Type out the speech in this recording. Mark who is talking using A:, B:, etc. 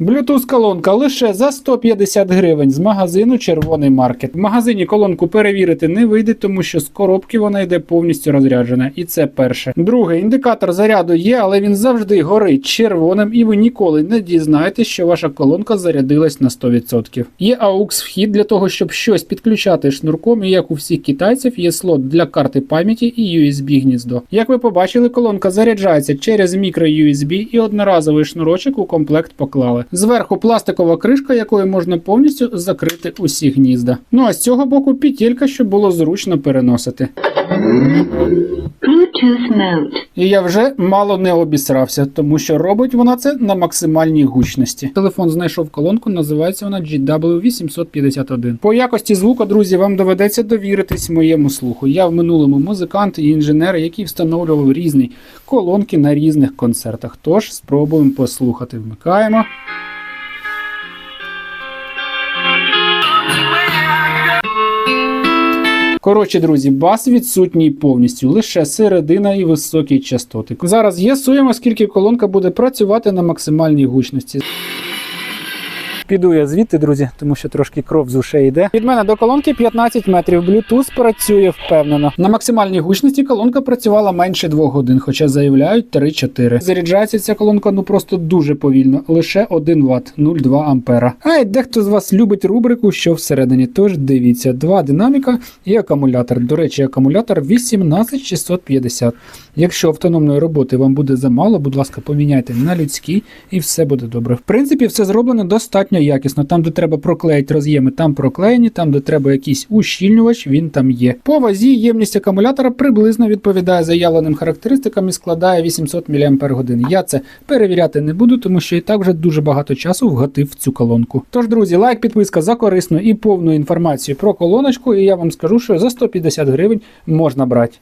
A: Bluetooth колонка лише за 150 гривень з магазину Червоний маркет. В магазині колонку перевірити не вийде, тому що з коробки вона йде повністю розряджена. І це перше. Друге, індикатор заряду є, але він завжди горить червоним, і ви ніколи не дізнаєтесь, що ваша колонка зарядилась на 100%. Є AUX вхід для того, щоб щось підключати шнурком, і як у всіх китайців є слот для карти пам'яті і USB гніздо. Як ви побачили, колонка заряджається через мікро USB і одноразовий шнурочок у комплект поклали. Зверху пластикова кришка, якою можна повністю закрити усі гнізда. Ну а з цього боку петелька, щоб було зручно переносити.
B: Bluetooth.
A: І я вже мало не обісрався, тому що робить вона це на максимальній гучності. Телефон знайшов колонку, називається вона GW851. По якості звуку, друзі, вам доведеться довіритись моєму слуху. Я в минулому музикант і інженер, який встановлював різні колонки на різних концертах. Тож спробуємо послухати. Вмикаємо. Коротше, друзі, бас відсутній повністю, лише середина і високі частоти. Зараз з'ясуємо, скільки колонка буде працювати на максимальній гучності. Піду я звідти, друзі, тому що трошки кров з ушей йде. Від мене до колонки 15 метрів. Bluetooth працює впевнено. На максимальній гучності колонка працювала менше 2 годин, хоча заявляють 3-4. Заряджається ця колонка ну просто дуже повільно, лише 1 Вт, 0,2 ампера. А й дехто з вас любить рубрику, що всередині. Тож дивіться, два динаміка і акумулятор. До речі, акумулятор 18650. Якщо автономної роботи вам буде замало, будь ласка, поміняйте на людський і все буде добре. В принципі, все зроблено достатньо якісно. Там, де треба проклеїти роз'єми, там проклеєні, там, де треба якийсь ущільнювач, він там є. По вазі ємність акумулятора приблизно відповідає заявленим характеристикам і складає 800 мАч. Я це перевіряти не буду, тому що і так вже дуже багато часу вгатив цю колонку. Тож, друзі, лайк, підписка за корисну і повну інформацію про колоночку, і я вам скажу, що за 150 гривень можна брати.